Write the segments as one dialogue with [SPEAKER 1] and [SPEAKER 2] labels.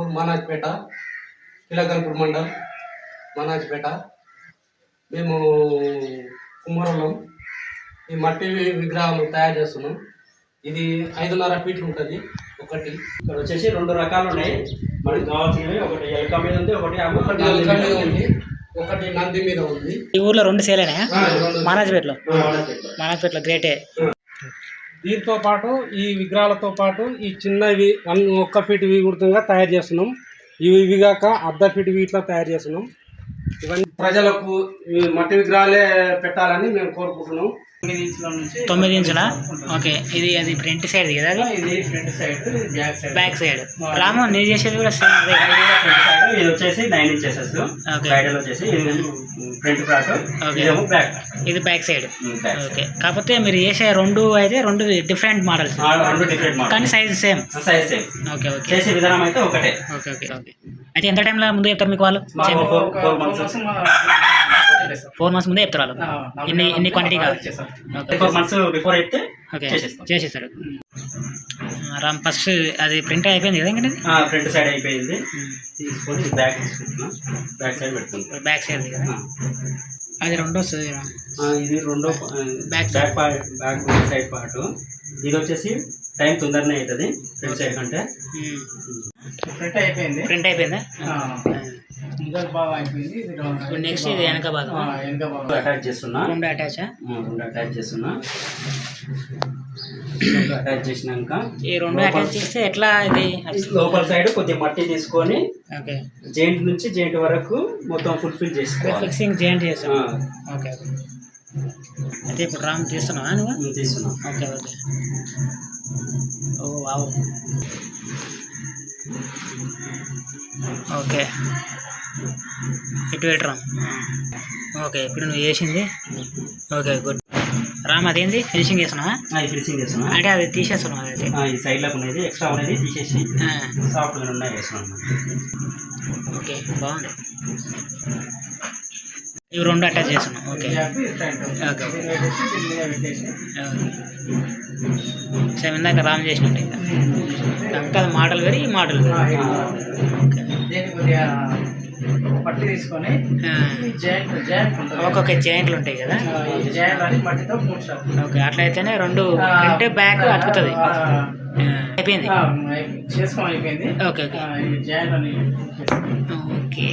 [SPEAKER 1] ఊరు మానాజ్పేట కిలకల్పూర్ మండల్ మానాజ్పేట. మేము కుమ్మరంలో ఈ మట్టి విగ్రహాలు తయారు చేస్తున్నాం. ఇది ఐదున్నర ఫీట్లు ఉంటుంది. ఒకటి.
[SPEAKER 2] ఇక్కడ వచ్చేసి రెండు రకాలు ఉన్నాయి. మనకి కావాల్సినవి ఒకటి ఎలక మీద ఉంది ఒకటి
[SPEAKER 1] ఒకటి
[SPEAKER 2] ముక్కటి
[SPEAKER 1] ఎలుక మీద ఉంది. ఒకటి నంది మీద ఉంది.
[SPEAKER 3] ఈ ఊర్లో రెండు సేలేనా మానాజ్పేటలో. మానాజ్పేటలో. గ్రేటే.
[SPEAKER 4] దీంతో పాటు ఈ విగ్రహాలతో పాటు ఈ చిన్నవి ఒక్క ఫీట్ ఇవి తయారు చేస్తున్నాం. ఇవి ఇవి కాక అర్ధ ఫీట్ వీటిలో తయారు చేస్తున్నాం. ఇవన్నీ ప్రజలకు మట్టి విగ్రహాలే పెట్టాలని మేము కోరుకుంటున్నాం.
[SPEAKER 3] తొమ్మిది ఇంచులా ఓకే. ఇది అది ఫ్రంట్ సైడ్ కదా అది?
[SPEAKER 2] ఇది front side back side.
[SPEAKER 3] Back side. Ramu నేను చేసేది కూడా సేమ్ అదే.
[SPEAKER 2] ఫ్రంట్ సైడ్ ఇది వచ్చేసి నైన్ ఇంచెస్. సైడ్ వచ్చేసి ఫ్రంట్. ఇదేమో బ్యాక్.
[SPEAKER 3] ఇది బ్యాక్ సైడ్. ఓకే. కాకపోతే మీరు చేసే రెండు అయితే రెండు డిఫరెంట్ మోడల్స్.
[SPEAKER 2] రెండు డిఫరెంట్
[SPEAKER 3] కానీ size same.
[SPEAKER 2] Size same.
[SPEAKER 3] Okay okay.
[SPEAKER 2] చేసే విధానం అయితే ఒకటే.
[SPEAKER 3] Okay okay. ఓకే అయితే ఎంత టైంలో ముందు చెప్తారు మీకు వాళ్ళు?
[SPEAKER 2] ఫోర్ ఫోర్ మంత్స్
[SPEAKER 3] ముందే చెప్తారు వాళ్ళు. ఇన్ని ఇన్ని క్వాంటిటీ కావాలి? ఓకే.
[SPEAKER 2] ఫోర్ మంత్స్ బిఫోర్ అయితే
[SPEAKER 3] ఓకే.
[SPEAKER 2] చేసేస్తాం.
[SPEAKER 3] చేసేస్తాడు రామ్ ఫస్ట్ అది ప్రింట్ అయిపోయింది కదా ఇంకా
[SPEAKER 2] ఫ్రంట్ సైడ్ అయిపోయింది. తీసుకొని బ్యాక్ సైడ్ పెట్టుకుంటున్నా
[SPEAKER 3] బ్యాక్ సైడ్ కదా. అది రెండు కదా.
[SPEAKER 2] ఇది రెండో back back part back side part ఇది వచ్చేసి టైం తొందరనే అవుతుంది ఫ్రంట్ సైడ్ కంటే.
[SPEAKER 5] ఫ్రంట్ అయిపోయింది.
[SPEAKER 3] ప్రింట్ అయిపోయిందా? ఇప్పుడు నెక్స్ట్ ఇది వెనక భాగం.
[SPEAKER 5] ఆ, వెనక బాగా
[SPEAKER 2] అటాచ్ చేస్తున్నా.
[SPEAKER 3] రెండు అటాచా
[SPEAKER 2] ఆ, రెండు అటాచ్ చేస్తున్నా. అటాచ్ చేసినాక
[SPEAKER 3] ఈ రెండు అటాచ్ చేస్తే ఎట్లా ఇది?
[SPEAKER 2] లోపల సైడ్ కొద్దిగా మట్టి తీసుకొని
[SPEAKER 3] ఓకే.
[SPEAKER 2] జైంట్ నుంచి జైంట్ వరకు మొత్తం ఫుల్ఫిల్ చేసుకోవాలి.
[SPEAKER 3] ఫిక్సింగ్ జాయింట్ చేస్తాం.
[SPEAKER 2] ఆ,
[SPEAKER 3] ఓకే అయితే ఇప్పుడు రామ్ చేస్తున్నావా నువ్వు?
[SPEAKER 2] ఇది తీసుకున్నా
[SPEAKER 3] okay okay. Oh wow. Okay. ఇటు పెట్టు రామ్ ఓకే ఇప్పుడు నువ్వు చేసింది. Okay good. రామ్ అదేంది? ఫినిషింగ్ చేస్తున్నావా?
[SPEAKER 2] ఇది ఫినిషింగ్ చేస్తున్నా.
[SPEAKER 3] అంటే అది తీసేస్తున్నావు
[SPEAKER 2] ఆ, ఈ ఉన్నది ఎక్స్ట్రా ఉన్నది తీసేసి
[SPEAKER 3] ఆ,
[SPEAKER 2] సాఫ్ట్గా ఉన్నాయి వేస్తున్నాను.
[SPEAKER 3] ఓకే బాగుంది. ఇవి రెండు అటాచ్ చేస్తున్నాం. ఓకే. ఓకే సేమ్ ఇందాక రామ్ చేసినట్టు ఇంకా. ఇంకా అది మోడల్ వేరు ఈ మోడల్ వేరు ఓకే.
[SPEAKER 5] తీసుకొని
[SPEAKER 3] ఒక్కొక్క జాయింట్లు ఉంటాయి కదా. ఓకే అట్లయితేనే రెండు ఫ్రంట్ బ్యాక్ అతుకుతుంది అయిపోయింది?
[SPEAKER 5] ఆ, అయిపోయింది. చేసుకోవడం అయిపోయింది.
[SPEAKER 3] Okay okay. ఓకే.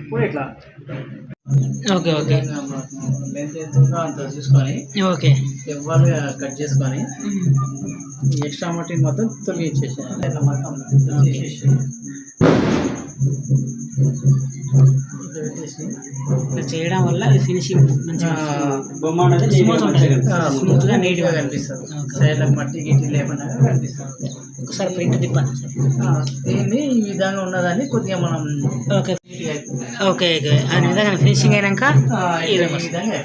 [SPEAKER 5] ఇప్పుడు ఇట్లా.
[SPEAKER 3] Okay okay.
[SPEAKER 5] లెంత్ ఎంత ఉందో అంత చూసుకొని
[SPEAKER 3] ఓకే.
[SPEAKER 5] ఇవ్వాలుగా కట్ చేసుకొని ఈ ఎక్స్ట్రా మట్టి మొత్తం తొలగించేసి ఇట్లా మొత్తం ఇట్లా
[SPEAKER 3] చేయడం వల్ల ఫినిషింగ్ మంచిగా ఉంటుంది. స్మూత్గా నీట్గా
[SPEAKER 5] కనిపిస్తుంది.
[SPEAKER 3] ఓకే.
[SPEAKER 5] సైడ్లో మట్టి గిట్టి లేకుండా కనిపిస్తుంది.
[SPEAKER 3] ఒకసారి ప్రింట్ తిప్పాను
[SPEAKER 5] దీన్ని ఈ విధంగా ఉన్నదాన్ని కొద్దిగా మనం
[SPEAKER 3] ఓకే.
[SPEAKER 5] నీట్గా.
[SPEAKER 3] Okay okay. అది నిజంగా ఫినిషింగ్ అయినాక ఈ విధంగా.
[SPEAKER 5] విధంగా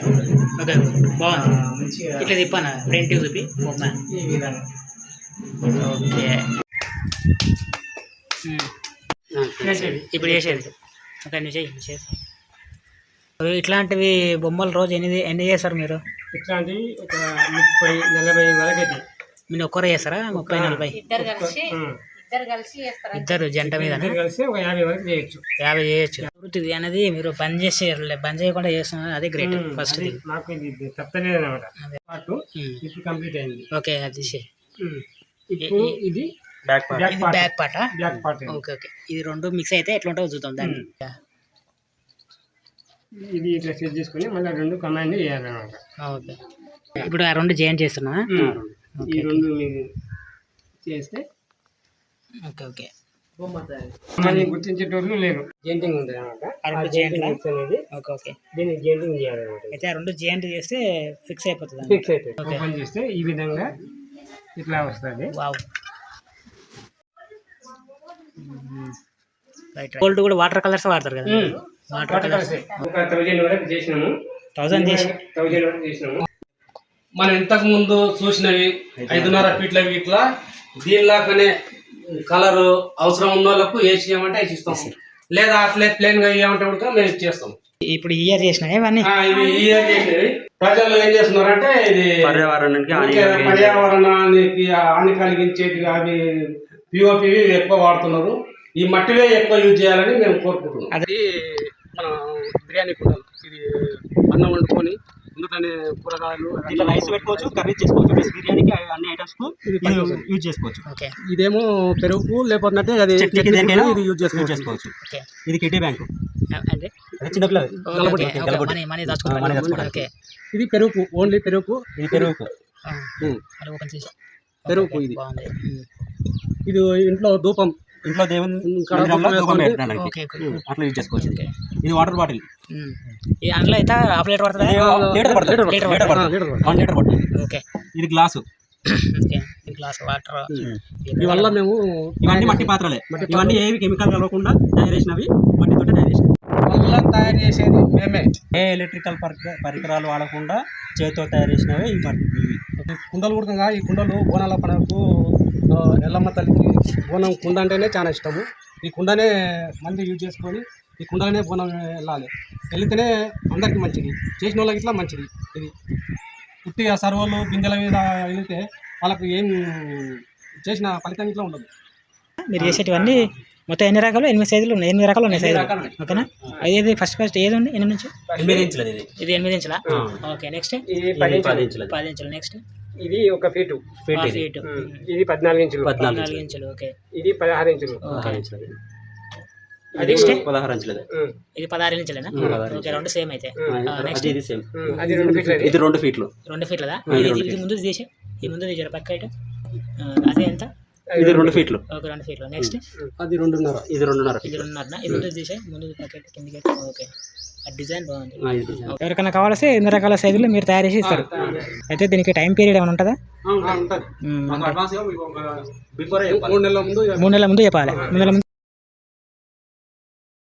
[SPEAKER 3] ఓకే బాగుంది.
[SPEAKER 5] మంచిగా
[SPEAKER 3] ఇట్లా తిప్పాను ప్రింట్ చూపి. బొమ్మ.
[SPEAKER 5] ఈ విధంగా.
[SPEAKER 3] ఓకే. ఇప్పుడు చేసేది నువ్వు చేయి ఇప్పుడు ఇట్లాంటివి బొమ్మలు రోజు ఎన్ని ఎన్ని చేస్తారు మీరు?
[SPEAKER 4] ఇట్లాంటివి ఒక ముప్పై నలభై వరకు అయితే.
[SPEAKER 3] మీరు ఒక్కరు చేస్తారా? ముప్పై నలభై?
[SPEAKER 6] ఇద్దరు కలిసి
[SPEAKER 4] ఆ.
[SPEAKER 6] ఇద్దరు కలిసి చేస్తారు?
[SPEAKER 3] ఇద్దరు జంట మీద
[SPEAKER 4] ఇద్దరు కలిసి ఒక యాభై వరకు చేయొచ్చు.
[SPEAKER 3] యాభై చేయొచ్చు. వృత్తిది అనేది మీరు పని చేసే పని చేయకుండా చేస్తున్నారు అది గ్రేట్ ఫస్ట్
[SPEAKER 4] ఇది తప్పలేదు అనమాట
[SPEAKER 3] అదే.
[SPEAKER 4] పాటు ఇప్పుడు కంప్లీట్ అయింది.
[SPEAKER 3] ఓకే అది తీసే
[SPEAKER 4] ఉమ్. ఇప్పుడు ఇది
[SPEAKER 2] బ్యాక్ పార్ట్.
[SPEAKER 4] బ్యాక్
[SPEAKER 3] ఇది
[SPEAKER 4] part.
[SPEAKER 3] Back పార్టా?
[SPEAKER 4] Back part.
[SPEAKER 3] Okay okay. ఇది రెండు మిక్స్ అయితే ఎట్లా ఉంటుందో చూద్దాం దాన్ని.
[SPEAKER 4] ఇది ఇట్లా సెట్ చేసుకొని మళ్ళీ రెండు కమాండ్ చేయాలన్నమాట
[SPEAKER 3] ఓకే. ఇప్పుడు ఆ రెండు జాయిన్ చేస్తున్నా
[SPEAKER 4] ఈ రెండు మీరు చేస్తే
[SPEAKER 3] ఓకే ఓకే.
[SPEAKER 4] మళ్ళీ గుర్తించేటోళ్ళు లేరు. జెంటింగ్ ఉంది అనమాట
[SPEAKER 3] ఆ రెండు?
[SPEAKER 4] అనేది
[SPEAKER 3] ఓకే ఓకే.
[SPEAKER 4] దీన్ని చేయాలన్నమాట.
[SPEAKER 3] అయితే ఆ రెండు జాయింట్ చేస్తే ఫిక్స్ అయిపోతుంది
[SPEAKER 4] ఫిక్స్. ఓపెన్ చేస్తే ఈ విధంగా ఇట్లా వస్తుంది.
[SPEAKER 3] వావ్. రైట్ గోల్డ్ కూడా వాటర్ కలర్స్ వాడతారు కదా
[SPEAKER 4] ఒక థౌజండ్ వరకు చేసినాము. థౌజండ్ వరకు చేసినాము.
[SPEAKER 1] మనం ఇంతకు ముందు చూసినవి ఐదున్నర ఫీట్ల ఇట్లా దీనిలాగానే కలర్ అవసరం ఉన్న వాళ్ళకు వేసి చేయమంటే వేసి ఇస్తాం
[SPEAKER 4] లేదా అట్లే ప్లేన్గా ఇవ్వమంటే కూడా మేము ఇచ్చేస్తాం
[SPEAKER 3] ఇప్పుడు ఇయర్ చేసినాయి ఇవన్నీ?
[SPEAKER 4] ఆ, ఇవి ఈ ఇయర్ చేసేవి ప్రజలు ఏం చేస్తున్నారంటే ఇది
[SPEAKER 2] పర్యావరణానికి
[SPEAKER 4] పర్యావరణానికి హాని కలిగించేటివి అవి పిఓపివి ఎక్కువ వాడుతున్నారు. ఈ మట్టివే ఎక్కువ యూజ్ చేయాలని మేము కోరుకుంటున్నాం. అది మన బిర్యానీ కుండలు ఇది అన్నం వండుకొని ఇందులోనే కూరగాయలు
[SPEAKER 2] దీంట్లో రైస్ పెట్టుకోవచ్చు కర్రీ చేసుకోవచ్చు. ప్లస్ బిర్యానీకి అన్ని ఐటమ్స్కు ఇది యూజ్ చేసుకోవచ్చు.
[SPEAKER 3] ఓకే.
[SPEAKER 4] ఇదేమో పెరుగు లేకపోతే అది ఇది యూజ్ చేసుకోవచ్చు.
[SPEAKER 2] చేసుకోవచ్చు.
[SPEAKER 3] ఓకే.
[SPEAKER 2] ఇది కిటీ బ్యాంక్.
[SPEAKER 3] అంటే?
[SPEAKER 4] ఇది పెరుగు ఓన్లీ పెరుగు.
[SPEAKER 2] ఇది పెరుగు.
[SPEAKER 3] ఆ,
[SPEAKER 4] ఉమ్.
[SPEAKER 3] అది ఓపెన్ చేసి.
[SPEAKER 4] పెరుగు ఇది. ఇది ఇంట్లో ధూపం.
[SPEAKER 2] ఇంట్లో దేవుని అట్లా యూజ్ చేసుకోవచ్చు ఇది. వాటర్ బాటిల్
[SPEAKER 3] అందులో అయితే హాఫ్ లీటర్ పడుతుందా?
[SPEAKER 2] లీటర్ పడుతుంది
[SPEAKER 3] లీటర్
[SPEAKER 2] లీటర్
[SPEAKER 4] ఆ,
[SPEAKER 2] పడుతుంది.
[SPEAKER 4] లీటర్ పడుతుంది.
[SPEAKER 2] వన్ లీటర్ పడుతుంది.
[SPEAKER 3] ఓకే.
[SPEAKER 2] ఇది గ్లాసు
[SPEAKER 3] గ్లాస్ వాటర్
[SPEAKER 4] ఇవల్ల మేము.
[SPEAKER 2] ఇవన్నీ మట్టి పాత్రలే. ఇవన్నీ ఏవి కెమికల్ కలవకుండా తయారు చేసినవి మట్టితో తయారు చేసినవి
[SPEAKER 4] వల్ల తయారు చేసేది మేమే.
[SPEAKER 2] ఏ ఎలక్ట్రికల్ పరిక- పరికరాలు వాడకుండా చేతితో తయారు చేసినవి ఈ ఇవి.
[SPEAKER 4] కుండలు కూడా ఈ కుండలు బోనాల పండుగకు ఆ, ఎల్లమ్మ తల్లికి బోనం కుండ అంటేనే చాలా ఇష్టము. ఈ కుండనే మంది యూజ్ చేసుకొని ఈ కుండలనే బోనం వెళ్ళాలి. వెళితేనే అందరికీ మంచిది. చేసిన వాళ్ళకి ఇట్లా మంచిది ఇది. పుట్టిగా సర్వలు గింజల మీద వెళితే వాళ్ళకు ఏం చేసిన ఫలితం ఇట్లా ఉండదు.
[SPEAKER 3] మీరు చేసేటివన్నీ మొత్తం ఎన్ని రకాలు? ఎనిమిది సైజులు ఉన్నాయి. ఎనిమిది రకాలు ఉన్నాయి సైజులు. ఓకేనా? అది ఫస్ట్ ఫస్ట్ ఏది ఉంది? ఎనిమిది నుంచి?
[SPEAKER 2] ఎనిమిది ఇంచులది ఇది
[SPEAKER 3] ఇది ఎనిమిది ఇంచులా? ఓకే నెక్స్ట్
[SPEAKER 4] ఇది
[SPEAKER 2] ఇది పది
[SPEAKER 3] ఇంచులు. నెక్స్ట్
[SPEAKER 4] ఇది ఒక ఫీటు.
[SPEAKER 2] ఫీట్ ఇది.
[SPEAKER 3] ఫీట్.
[SPEAKER 4] ఇది పద్నాలుగు ఇంచులు.
[SPEAKER 2] పద్నాలుగు
[SPEAKER 3] ఇంచులు. ఓకే.
[SPEAKER 4] ఇది పదహారు ఇంచులు.
[SPEAKER 2] పదహారు ఇంచులది
[SPEAKER 4] అది.
[SPEAKER 2] ఇది పదహారు ఇంచులది
[SPEAKER 3] ఇది పదహారు ఇంచులేనా?
[SPEAKER 2] పదహారు
[SPEAKER 3] ఓకే రెండు సేమ్ అయితే.
[SPEAKER 2] అది ఇది సేమ్.
[SPEAKER 4] అది రెండు ఫీట్లు
[SPEAKER 2] ఇది రెండు ఫీట్లు.
[SPEAKER 3] రెండు ఫీట్లదా?
[SPEAKER 2] ఇది
[SPEAKER 3] ఇది
[SPEAKER 2] రెండు
[SPEAKER 3] ఇది ముందు తీసే ఈ ముందు తీసారు పక్క అదే ఎంత?
[SPEAKER 2] ఇది రెండు ఫీట్లు.
[SPEAKER 3] ఓకే రెండు ఫీట్లు. నెక్స్ట్
[SPEAKER 4] అది రెండున్నర
[SPEAKER 2] ఇది రెండున్నర
[SPEAKER 3] ఇది రెండున్నర. ఇది ముందు తీసే ముందు పక్క కిందికి ఎత్తు. ఓకే. ఆ డిజైన్ బాగుంది.
[SPEAKER 2] ఆ, ఇది
[SPEAKER 3] ఎవరికైనా కావాల్సి ఎన్ని రకాల సైజులు మీరు తయారు చేసి ఇస్తారు? అయితే దీనికి టైం పీరియడ్ ఏమైనా ఉంటుందా?
[SPEAKER 4] ఉంటుంది.
[SPEAKER 3] మ్మ్.
[SPEAKER 4] అడ్వాన్స్ బిఫోర్ మూడు నెలల ముందు
[SPEAKER 3] మూడు నెలల ముందు చెప్పాలి. మూడు నెలల ముందు